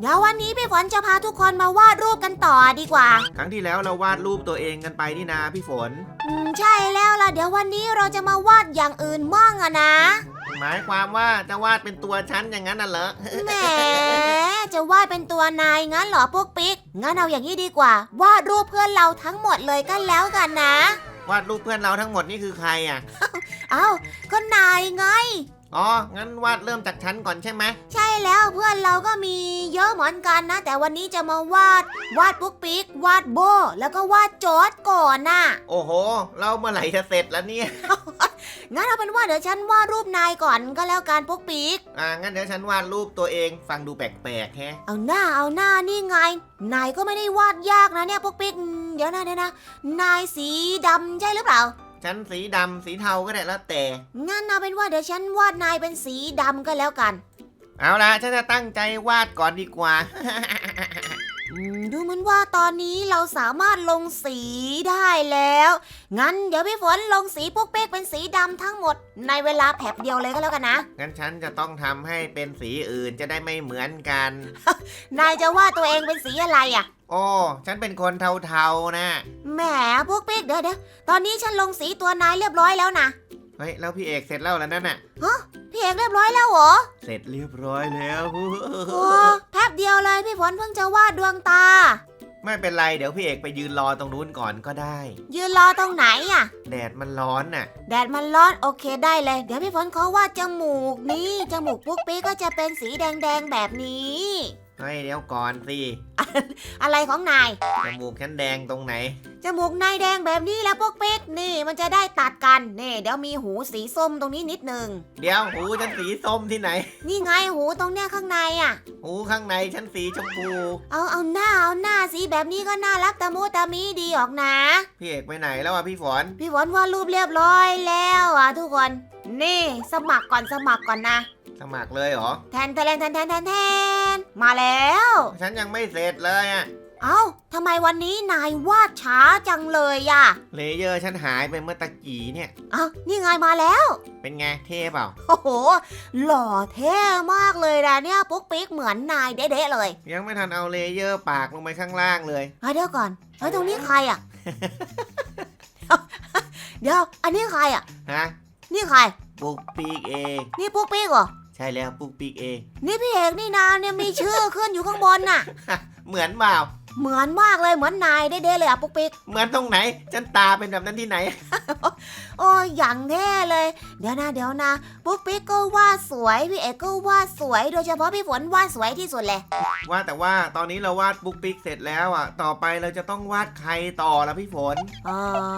เดี๋ยววันนี้พี่ฝนจะพาทุกคนมาวาดรูปกันต่อดีกว่า ครั้งที่แล้วเราวาดรูปตัวเองกันไปนี่นาพี่ฝน อืมใช่แล้วล่ะ เดี๋ยววันนี้เราจะมาวาดอย่างอื่นบ้างอะนะ หมายความว่าจะวาดเป็นตัวฉันอย่างนั้นน่ะเหรอ แหม จะวาดเป็นตัวนายงั้นเหรอพวกปิ๊ก งั้นเอาอย่างนี้ดีกว่า วาดรูปเพื่อนเราทั้งหมดเลยก็แล้วกันนะ วาดรูปเพื่อนเราทั้งหมดนี่คือใครอะ เอ้าก็นายไง อ๋อ งั้นวาดเริ่มจากฉันก่อนใช่ไหมใช่แล้วเพื่อนเราก็มีเยอะเหมือนกันนะ แต่วันนี้จะมาวาด วาดปุ๊กปิ๊ก วาดโบ แล้วก็วาดจอร์ดก่อนน่ะ โอ้โห เราเมื่อไหร่จะเสร็จแล้วเนี่ย งั้นเอาเป็นว่าเดี๋ยวฉันวาดรูปนายก่อนก็แล้วกันปุ๊กปิ๊ก อ่า งั้นเดี๋ยวฉันวาดรูปตัวเอง ฟังดูแปลกๆแฮะ เอาหน้าเอาหน้านี่ไง นายก็ไม่ได้วาดยากนะเนี่ยปุ๊กปิ๊กอืมเดี๋ยวนะเดี๋ยวนะ นายสีดำใช่หรือเปล่า ฉันสีดำสีเทาก็ได้แล้วแต่ งั้นเอาเป็นว่าเดี๋ยวฉันวาดนายเป็นสีดำก็แล้วกันเอาละฉันจะตั้งใจวาดก่อนดีกว่า อืมดูเหมือนว่าตอนนี้เราสามารถลงสีได้แล้ว งั้นเดี๋ยวพี่ฝนลงสีปุ๊กเป๊กเป็นสีดำทั้งหมด ในเวลาแผบเดียวเลยก็แล้วกันนะ งั้นฉันจะต้องทำให้เป็นสีอื่นจะได้ไม่เหมือนกัน นายจะว่าตัวเองเป็นสีอะไรอะ่ะ โอ้ ฉันเป็นคนเทาๆนะ แหมปุ๊กเป๊กเดี๋ยวเดี๋ยวตอนนี้ฉันลงสีตัวนายเรียบร้อยแล้วนะเฮ้ย แล้วพี่เอกเสร็จแล้วแล้วนั่นน่ะ พี่เอกเรียบร้อยแล้วเหรอเสร็จเรียบร้อยแล้ว โอ้แป๊บเดียวเลยพี่ฝนเพิ่งจะวาดดวงตา ไม่เป็นไร เดี๋ยวพี่เอกไปยืนรอตรงนู้นก่อนก็ได้ ยืนรอตรงไหนอะ่ะ แดดมันร้อนน่ะ แดดมันร้อนโอเคได้เลย เดี๋ยวพี่ฝนขอวาดจมูกนี่จมูกปุ๊กปิ๊กก็จะเป็นสีแดงๆแบบนี้ เฮ้ยเดี๋ยวก่อนสิอะไรของนาย จมูกฉันแดงตรงไหน จมูกนายแดงแบบนี้แล้วพวกปิ๊กนี่มันจะได้ตัดกันนี่เดี๋ยวมีหูสีส้มตรงนี้นิดนึงเดี๋ยวหูฉันสีส้มที่ไหน นี่ไงหูตรงเนี้ยข้างในอะ หูข้างในฉันสีชมพูเอาเอาหน้าเอาหน้าสีแบบนี้ก็น่ารักตะมูตะมีดีออกนะ พี่เอกไปไหนแล้วอะพี่ฝนพี่ฝนวาดรูปเรียบร้อยแล้วอะทุกคน นี่สมัครก่อนสมัครก่อนนะ สมัครเลยเหรอ แทนแทนแทนแทนแทนแทนมาแล้ว ฉันยังไม่เสร็จเลยอะเอ้าทำไมวันนี้นายวาดช้าจังเลยอะเลเยอร์ฉันหายไปเมื่อตะกี้เนี่ย เอ้านี่ไงมาแล้ว เป็นไงเท่เปล่า โอ้โห หล่อเท่มากเลยนะเนี่ยปุ๊กปิ๊กเหมือนนายเด๊ะๆเลยยังไม่ทันเอาเลเยอร์ปากลงไปข้างล่างเลย เฮ้ยเดี๋ยวก่อนเฮ้ยตรงนี้ใครอะเดี๋ยว อันนี้ใครอะฮะ นี่ใคร ปุกปีกเอง นี่ปุ๊กปิ๊กเหรอ ใช่แล้วปุกปีกเอง นี่พี่เอกนี่นาเนี่ยมีชื่อขึ้นอยู่ข้างบนน่ะ เหมือนเปล่าเหมือนมากเลยเหมือนนายเด๊ะๆเลยอะปุ๊กปิ๊ก เหมือนตรงไหน ฉันตาเป็นแบบนั้นที่ไหน โอ้ยอย่างแน่ เลยเดี๋ยวนะเดี๋ยวนะปุ๊กปิ๊กก็วาดสวยพี่เอกก็วาดสวยโดยเฉพาะพี่ฝนวาดสวยที่สุดเลย ว่าแต่ว่าตอนนี้เราวาดปุกปีกเสร็จแล้วอะ ต่อไปเราจะต้องวาดใครต่อละพี่ฝน เอ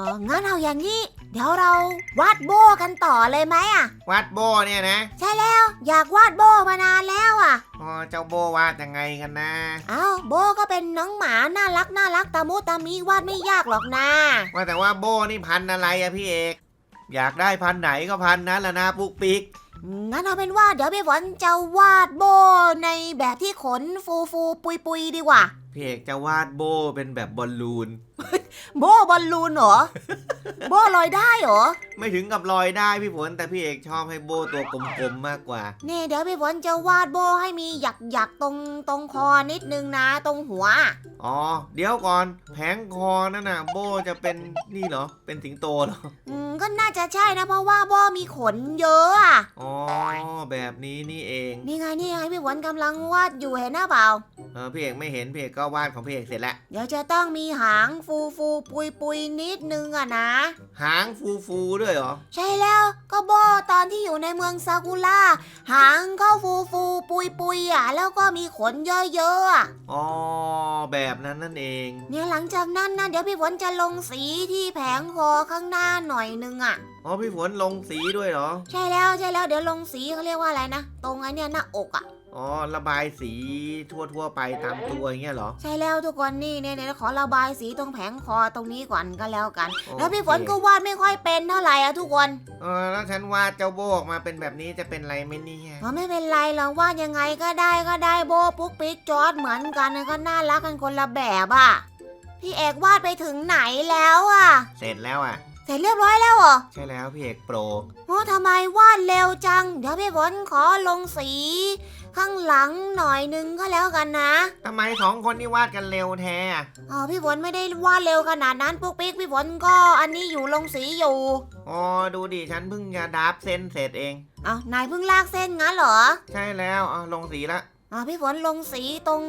องั้นเอาอย่างนี้ เดี๋ยวเราวาดโบกันต่อเลยไหมอะ วาดโบเนี่ยนะใช่แล้วอยากวาดโบมานานแล้วอะ อ๋อเจ้าโบวาดยังไงกันนะ เอ้าโบก็เป็นน้องหมาน่ารักน่ารักตามุตามีวาดไม่ยากหรอกนะว่าแต่ว่าโบนี่พันธุ์อะไรอะพี่เอก อยากได้พันธุ์ไหนก็พันธุ์นั้นละนะปุกปิกงั้นเอาเป็นว่าเดี๋ยวพี่ฝนจะวาดโบในแบบที่ขนฟูฟูปุยปุยๆดีกว่า พี่เอกจะวาดโบเป็นแบบบอลลูนโบบอลลูนเหรอ โบลอยได้เหรอ ไม่ถึงกับลอยได้พี่ฝนแต่พี่เอกชอบให้โบตัวกลมๆมากกว่า นี่เดี๋ยวพี่ฝนจะวาดโบให้มีหยักหยักๆตรงตรงคอนิดนึงนะตรงหัว อ๋อ เดี๋ยวก่อนแผงคอนั่นน่ะโบจะเป็นนี่เหรอ เป็นสิงโตเหรอ อืมก็น่าจะใช่นะเพราะว่าโบมีขนเยอะอะอ๋อ แบบนี้นี่เองนี่ไงนี่ไงพี่ฝนกำลังวาดอยู่เห็นหน้าเปล่า เออพี่เอกไม่เห็นพี่เอกก็วาดของพี่เอกเสร็จแล้ว เดี๋ยวจะต้องมีหางฟูฟูปุยปุยๆนิดนึงอะนะ หางฟูๆด้วยเหรอ ใช่แล้วก็โบตอนที่อยู่ในเมืองซากุระหางก็ฟูฟูปุยปุยๆอะแล้วก็มีขนเยอะๆอะอ๋อ แบบนั้นนั่นเอง เนี่ยหลังจากนั้นนะเดี๋ยวพี่ฝนจะลงสีที่แผงคอข้างหน้าหน่อยนึงอะอ๋อ พี่ฝนลงสีด้วยเหรอ ใช่แล้วใช่แล้วเดี๋ยวลงสีเขาเรียกว่าอะไรนะตรงไอ้เนี่ยหน้าอกอะ อ๋อระบายสีทั่วๆไปตามตัวอย่างเงี้ยเหรอ ใช่แล้วทุกคนนี่เนี่ยเดี๋ยวขอระบายสีตรงแผงคอตรงนี้ก่อนก็แล้วกัน โอเค แล้วพี่ฝนก็วาดไม่ค่อยเป็นเท่าไหร่อะทุกคนเออแล้วฉันวาดเจ้าโบออกมาเป็นแบบนี้จะเป็นไรไหมเนี่ยอ๋อไม่เป็นไรหรอกวาดยังไงก็ได้ก็ได้โบปุ๊กปิ๊กจอร์ดเหมือนกันก็น่ารักกันคนละแบบอะพี่เอกวาดไปถึงไหนแล้วอะเสร็จแล้วอะ เสร็จเรียบร้อยแล้วเหรอใช่แล้วพี่เอกโปรโอ้ทำไมวาดเร็วจัง เดี๋ยวพี่ฝนขอลงสี ข้างหลังหน่อยนึงก็แล้วกันนะทำไมสองคนนี่วาดกันเร็วแท้อะอ๋อพี่ฝนไม่ได้วาดเร็วขนาดนั้นปุ๊กปิ๊กพี่ฝนก็อันนี้อยู่ลงสีอยู่อ๋อดูดิฉันเพิ่งจะดับเส้นเสร็จเอง อ้าวนายเพิ่งลากเส้นงั้นเหรอใช่แล้วเอาลงสีละอ๋อพี่ฝนลงสีตรง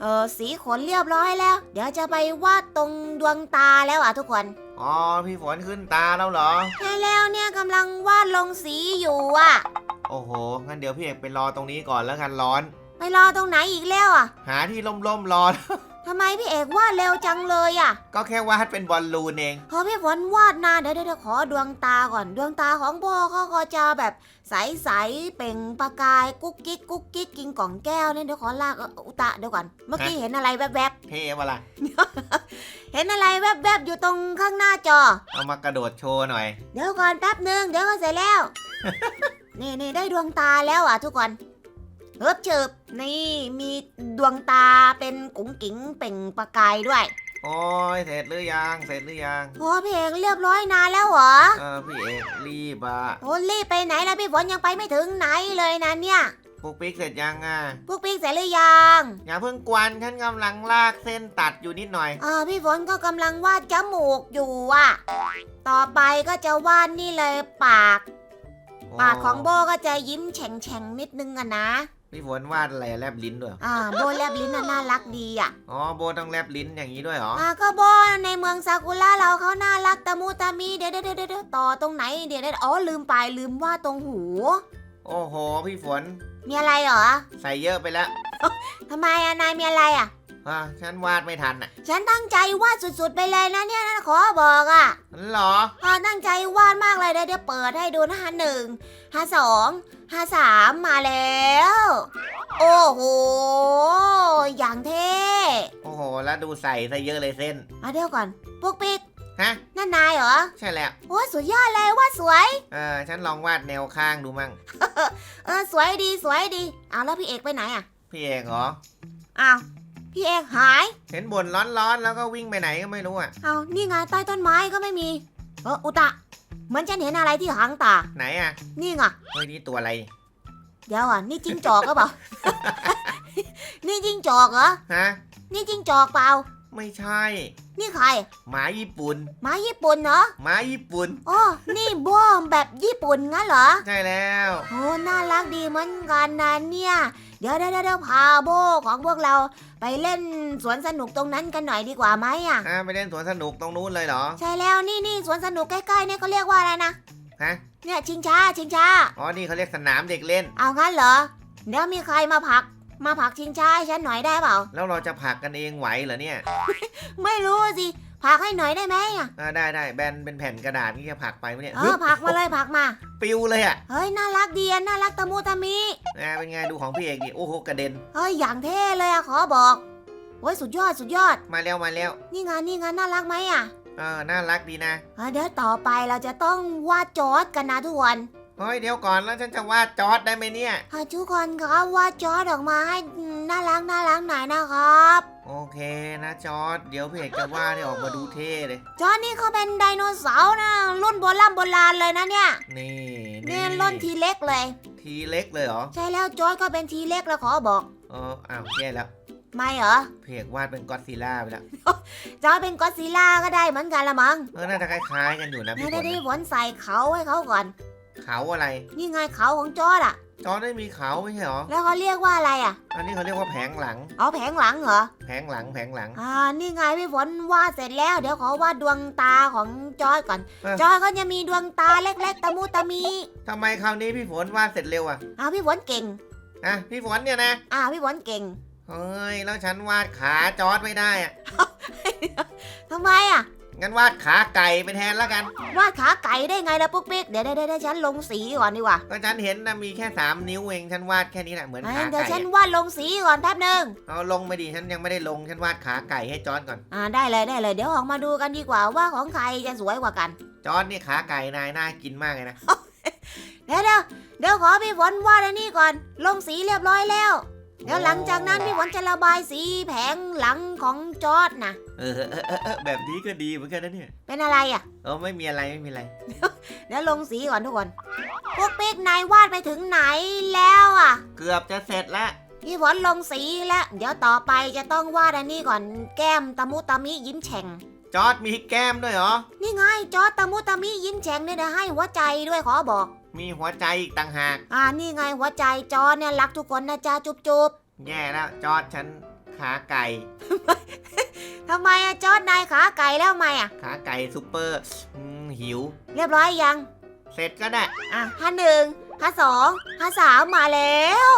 เอ่อสีขนเรียบร้อยแล้ว เดี๋ยวจะไปวาดตรงดวงตาแล้วอะทุกคน อ๋อพี่ฝนขึ้นตาแล้วเหรอ ใช่แล้วเนี่ยกำลังวาดลงสีอยู่อะ โอ้โห งั้นเดี๋ยวพี่เอกไปรอตรงนี้ก่อนแล้วกันร้อน ไปรอตรงไหนอีกแล้วอะ หาที่ร่มๆรอ ทำไมพี่เอกวาดเร็วจังเลยอะก็แค่วาดเป็นบอลลูนเอง พอพี่ฝนวาดนานเดี๋ยวเดี๋ยวเดี๋ยวขอดวงตาก่อน ดวงตาของโบเขาก็จะแบบใสๆเปล่งประกายกุ๊กกิ๊กกุ๊กกิ๊กกินกล่องแก้วเนี่ยเดี๋ยวขอลากเอ่ออุตะเดี๋ยวก่อน เมื่อกี้เห็นอะไรแวบเท่ปะล่ะๆ เห็นอะไรแวบๆ อยู่ตรงข้างหน้าจอ เอามากระโดดโชว์หน่อย เดี๋ยวก่อนแป๊บหนึ่งเดี๋ยวก็เสร็จแล้ว นี่นี่ได้ดวงตาแล้วอะทุกคน เฮิบเฉิบนี่มีดวงตาเป็นกุ๋งกิ๋งเปล่งประกายด้วย โอ้ยเสร็จหรือยัง เสร็จหรือยังโอ้พี่เอกเรียบร้อยนานแล้วเหรอ เออพี่เอกรีบอะโอ้รีบไปไหนแล้วพี่ฝนยังไปไม่ถึงไหนเลยนะเนี่ยปุ๊กปิ๊กเสร็จยังอะพวกปิ๊กเสร็จหรือยังอย่าเพิ่งกวนฉันกำลังลากเส้นตัดอยู่นิดหน่อยอ่าพี่ฝนก็กำลังวาดจมูกอยู่อะ ต่อไปก็จะวาดนี่เลยปาก ปากของโบก็จะยิ้มแฉ่งแฉ่งๆนิดนึงอะนะ พี่ฝนวาดอะไรแลบลิ้นด้วยเหรออ่าโบแลบลิ้นน่ะน่ารักดีอะอ๋อโบต้องแลบลิ้นอย่างนี้ด้วยเหรอ อ่าก็โบในเมืองซากุระเราเขาน่ารักตะมูตะมีเดี๋ยวเดี๋ยวเดี๋ยวเดี๋ยวต่อตรงไหนเดี๋ยวเดี๋ยวอ๋อลืมไปลืมวาดตรงหู โอ้โห พี่ฝน มีอะไรเหรอใส่เยอะไปแล้วทำไมอะนายมีอะไรอะ อะฉันวาดไม่ทันอะฉันตั้งใจวาดสุดๆไปเลยนะเนี่ยนะขอบอกอะเหรอพอตั้งใจวาดมากเลยเดี๋ยวเดี๋ยวเปิดให้ดูนะฮะหนึ่งห้าสองห้าสามมาแล้ว โอ้โห อย่างเท่ โอ้โห แล้วดูใส่ซะเยอะเลยเส้นมาเดี๋ยวก่อนปุ๊กปิ๊กฮะนั่นนายเหรอ ใช่แล้วโอ้ยสุดยอดเลยวาดสวย เออฉันลองวาดแนวข้างดูมั่งเออสวยดีสวยดี เอาแล้วพี่เอกไปไหนอะพี่เอกเหรอ อ้าว พี่เอกหาย เห็นบ่นร้อนๆแล้วก็วิ่งไปไหนก็ไม่รู้อะ เอานี่ไงใต้ต้นไม้ก็ไม่มี เอออุตะเหมือนฉันเห็นอะไรที่หางตา ไหนอะนี่ไง เฮ้ยนี่ตัวอะไร เดี๋ยวอะ นี่จิ้งจอกก็เปล่า นี่จิ้งจอกเหรอ ฮะ นี่จิ้งจอกเปล่า ไม่ใช่ นี่ใครหมาญี่ปุ่น หมาญี่ปุ่นเนาะหมาญี่ปุ่น อ๋อนี่บ้อมแบบญี่ปุ่นงั้นเหรอ ใช่แล้ว โอ้น่ารักดีเหมือนกันนะเนี่ย เดี๋ยวเดี๋ยวเดี๋ยวพาโบของพวกเราไปเล่นสวนสนุกตรงนั้นกันหน่อยดีกว่าไหมอะ อ่าไปเล่นสวนสนุกตรงนู้นเลยเหรอ ใช่แล้วนี่นี่สวนสนุกใกล้ๆเนี่ยเขาเรียกว่าอะไรนะฮะ เนี่ยชิงช้าชิงช้า อ๋อ นี่เขาเรียกสนามเด็กเล่น เอางั้นเหรอ เดี๋ยวมีใครมาผลัก มาผลักชิงช้าให้ฉันหน่อยได้เปล่า แล้วเราจะผลักกันเองไหวเหรอเนี่ยไม่รู้สิผลักให้หน่อยได้ไหมอะอ่าได้ได้แบนเป็นแผ่นกระดาษนี่จะผลักไปไหมเนี่ยเออผลักมาเลยผลักมา ปิวเลยอะเฮ้ยน่ารักดีอะน่ารักตะมูตะมีอ่าเป็นไงดูของพี่เอกดิโอ้โหกระเด็น เฮ้ยอย่างเท่เลยอะขอบอกโอ้ยสุดยอดสุดยอด มาแล้วมาแล้วนี่งานนี่งานน่ารักไหมอะเออน่ารักดีนะ เออเดี๋ยวต่อไปเราจะต้องวาดจอร์ดกันนะทุกคน เฮ้ยเดี๋ยวก่อนแล้วฉันจะวาดจอร์ดได้ไหมเนี่ยเฮ้ยทุกคนครับวาดจอร์ดออกมาให้น่ารักน่ารักหน่อยนะครับ โอเคนะจอร์ดเดี๋ยวพี่เอกจะวาดให้ออกมาดูเท่เลยจอร์ดนี่เขาเป็นไดโนเสาร์นะรุ่นโบราณโบราณเลยนะเนี่ยนี่นี่รุ่นทีเล็กเลย ทีเล็กเลยเหรอใช่แล้วจอร์ดก็เป็นทีเล็กแล้วขอบอกเอออ้าวแย่แล้วไม่เหรอพี่เอกวาดเป็นก็อดซิลล่าไปแล้วจอร์ดเป็นก็อดซิลล่าก็ได้เหมือนกันละมั้ง เออ น่าจะคล้ายๆกันอยู่นะเดี๋พี่ยวฝเดี๋ยวนเดี๋ยวนะฝนใส่เขาให้เขาก่อน เขาอะไร นี่ไงเขาของจอร์ดอะจอร์ดไม่มีเขาไม่ใช่เหรอ แล้วเขาเรียกว่าอะไรอะอันนี้เขาเรียกว่าแผงหลังเอาแผงหลังเหรอ แผงหลังแผงหลัง อ่า นี่ไงพี่ฝนวาดเสร็จแล้ว เดี๋ยวขอวาดดวงตาของจอยก่อน เออจอยก็จะมีดวงตาเล็กๆตะมูตะมีทำไมคราวนี้พี่ฝนวาดเสร็จเร็วอะอ่าพี่ฝนเก่ง อะพี่ฝนเนี่ยนะอ่าพี่ฝนเก่งเฮ้ยแล้วฉันวาดขาจอร์ดไม่ได้อะทำไมอะ งั้นวาดขาไก่ไปแทนแล้วกัน วาดขาไก่ได้ไงล่ะปุ๊กปิ๊กเดี๋ยวเดี๋ยวเดี๋ยวฉันลงสีก่อนดีกว่าก็ฉันเห็นนะมีแค่สามนิ้วเองฉันวาดแค่นี้แหละเหมือนเอ้ยขาเดี๋ยวไก่ฉันอะวาดลงสีก่อนแป๊บหนึ่งเอาลงไปดิฉันยังไม่ได้ลงฉันวาดขาไก่ให้จอร์ดก่อนอ่าได้เลยได้เลยเดี๋ยวออกมาดูกันดีกว่าว่าของใครจะสวยกว่ากัน จอร์ดนี่ขาไก่นายน่ากินมากเลยนะเดี๋ยวเดี๋ยวเดี๋ยวขอพี่ฝนวาดอันนี้ก่อน ลงสีเรียบร้อยแล้ว เดี๋ยวหลังจากนั้นพี่ฝนจะระบายสีแผงหลังของจอร์ดนะเออเออเออเออแบบนี้ก็ดีเหมือนกันนะเนี่ยเป็นอะไรอะ เออไม่มีอะไรไม่มีอะไร เดี๋ยวลงสีก่อนทุกคน พวกปิ๊กนายวาดไปถึงไหนแล้วอะ เกือบจะเสร็จแล้วพี่ฝนลงสีแล้ว เดี๋ยวต่อไปจะต้องวาดอันนี้ก่อนแก้มตะมุตะมิยิ้มแฉ่ง จอร์ดมีแก้มด้วยเหรอ นี่ไงจอร์ดตะมุตะมิยิ้มแฉ่งเนี่ยนะให้หัวใจด้วยขอบอก มีหัวใจอีกต่างหาก อ่านี่ไงหัวใจจอร์ดเนี่ยรักทุกคนนะจ๊ะจุ๊บจุ๊บแย่แล้วจอร์ดฉันขาไก่ ทำไมอะจอร์ดนายขาไก่แล้วทำไมอะขาไก่ซุปเปอร์อืมหิว เรียบร้อยยัง เสร็จก็ได้ อะห้าหนึ่งห้าสองห้าสามมาแล้ว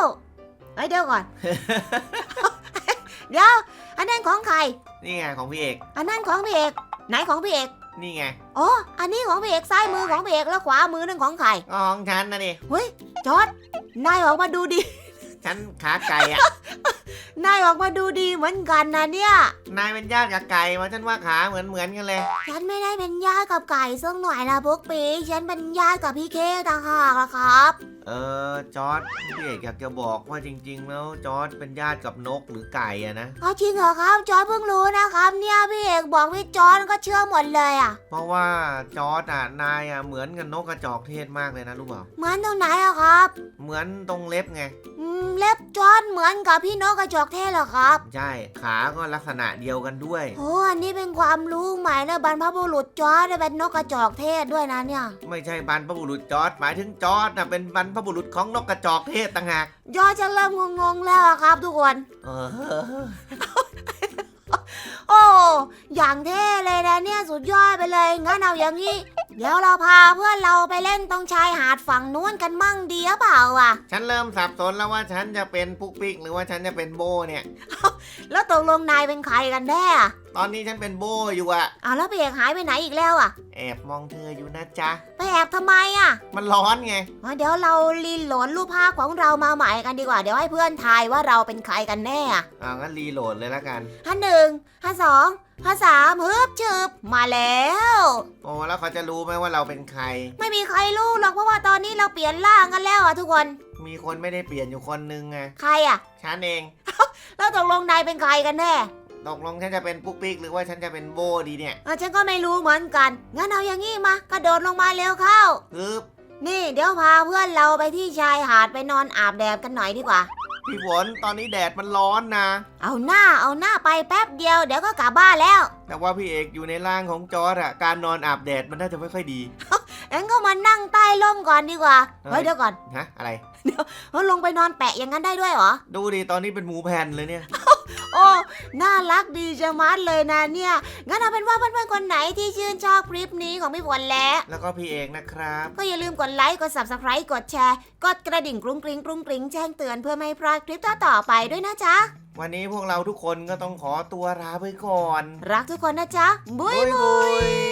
เฮ้ยเดี๋ยวก่อน เดี๋ยว อันนั้นของใคร นี่ไงของพี่เอก อันนั้นของพี่เอก ไหนของพี่เอก นี่ไงอ๋ออันนี้ของพี่เอกซ้ายมือของพี่เอกแล้วขวามือนั่นของใครก็ของฉันนะดิเฮ้ยจอร์ดนายออกมาดูดี ฉันขาไก่อะนายออกมาดูดีเหมือนกันนะเนี่ยนายเป็นญาติกับไก่มาฉันว่าขาเหมือนเหมือนกันเลย ฉันไม่ได้เป็นญาติกับไก่สักหน่อยนะพวกปีฉันเป็นญาติกับพี่เคต่างหากละครับเออจอร์ดพี่เอกอยากจะบอกว่าจริง ๆ แล้วจอร์ดเป็นญาติกับนกหรือไก่อะนะเอาจริงเหรอครับจอร์ดเพิ่งรู้นะครับเนี่ยพี่เอกบอกพี่จอร์ดก็เชื่อหมดเลยอะ เพราะว่าจอร์ดอะนายอะเหมือนกับนกกระจอกเทศมากเลยนะรู้เปล่าเหมือนตรงไหนอะครับ เหมือนตรงเล็บไงอืมเล็บจอร์ดเหมือนกับพี่นกกระจอกเทศเหรอครับ ใช่ขาก็ลักษณะเดียวกันด้วย โอ้อันนี้เป็นความรู้ใหม่นะบรรพบุรุษจอร์ดเนี่ยเป็นนกกระจอกเทศด้วยนะเนี่ย ไม่ใช่บรรพบุรุษจอร์ดหมายถึงจอร์ดนะเป็นบรรพบุรุษของนกกระจอกเทศต่างหากจอร์ดจะเริ่มงงๆแล้วอะครับ ทุกคน เออโอ้ อย่างเท่เลยนะเนี่ยสุดยอดไปเลย งั้นเอาอย่างนี้ เดี๋ยวเราพาเพื่อนเราไปเล่นตรงชายหาดฝั่งนู้นกันมั่งดีหรือเปล่าอะ ฉันเริ่มสับสนแล้วว่าฉันจะเป็นปุ๊กปิ๊กหรือว่าฉันจะเป็นโบเนี่ย แล้วตกลงนายเป็นใครกันแน่อะตอนนี้ฉันเป็นโบอยู่อะอ้าวแล้วพี่เอกหายไปไหนอีกแล้วอะ แอบมองเธออยู่นะจ๊ะ ไปแอบทำไมอะมันร้อนไง อ๋อเดี๋ยวเราลีนโหลดรูปภาพของเรามาใหม่กันดีกว่า เดี๋ยวให้เพื่อนทายว่าเราเป็นใครกันแน่อะอ่างั้นรีโหลดเลยละกันห้าหนึ่งห้าสอง ห้าสามฮึบฉึบมาแล้ว โอ้แล้วเขาจะรู้ไหมว่าเราเป็นใคร ไม่มีใครรู้หรอกเพราะว่าตอนนี้เราเปลี่ยนร่างกันแล้วอะทุกคน มีคนไม่ได้เปลี่ยนอยู่คนนึงไงใครอะ ฉันเอง แล้วตกลงนายเป็นใครกันแน่ตกลงฉันจะเป็นปุ๊กปิ๊กหรือว่าฉันจะเป็นโบดีเนี่ยอะฉันก็ไม่รู้เหมือนกัน งั้นเอาอย่างงี้มากระโดดลงมาเร็วเข้าปึ๊บนี่เดี๋ยวพาเพื่อนเราไปที่ชายหาดไปนอนอาบแดดกันหน่อยดีกว่า พี่ฝนตอนนี้แดดมันร้อนนะ เอาหน้าเอาหน้าไปแป๊บเดียวเดี๋ยวก็กลับบ้านแล้ว แต่ว่าพี่เอกอยู่ในร่างของจอร์ดอะการนอนอาบแดดมันน่าจะไม่ค่อยดีเอ็งก็มานั่งใต้ร่มก่อนดีกว่า เฮ้เฮ้ยยเดี๋ยวก่อน ฮะอะไรเฮ้ยลงไปนอนแปะอย่างนั้นได้ด้วยเหรอ ดูดิตอนนี้เป็นหมูแผ่นเลยเนี่ย โอ้น่ารักดีจะมัดเลยนะเนี่ย งั้นเอาเป็นว่าเพื่อนๆคนไหนที่ชื่นชอบคลิปนี้ของพี่ฝนและแล้วก็พี่เอกนะครับ ก็อย่าลืมกดไลค์ กด subscribe กดแชร์ กดกระดิ่งกรุ้งกริ้งกรุ้งกริ้งแจ้งเตือนเพื่อไม่ให้พลาดคลิปต่อๆไปด้วยนะจ๊ะ วันนี้พวกเราทุกคนก็ต้องขอตัวลาไปก่อน รักทุกคนนะจ๊ะบุยบุยบุย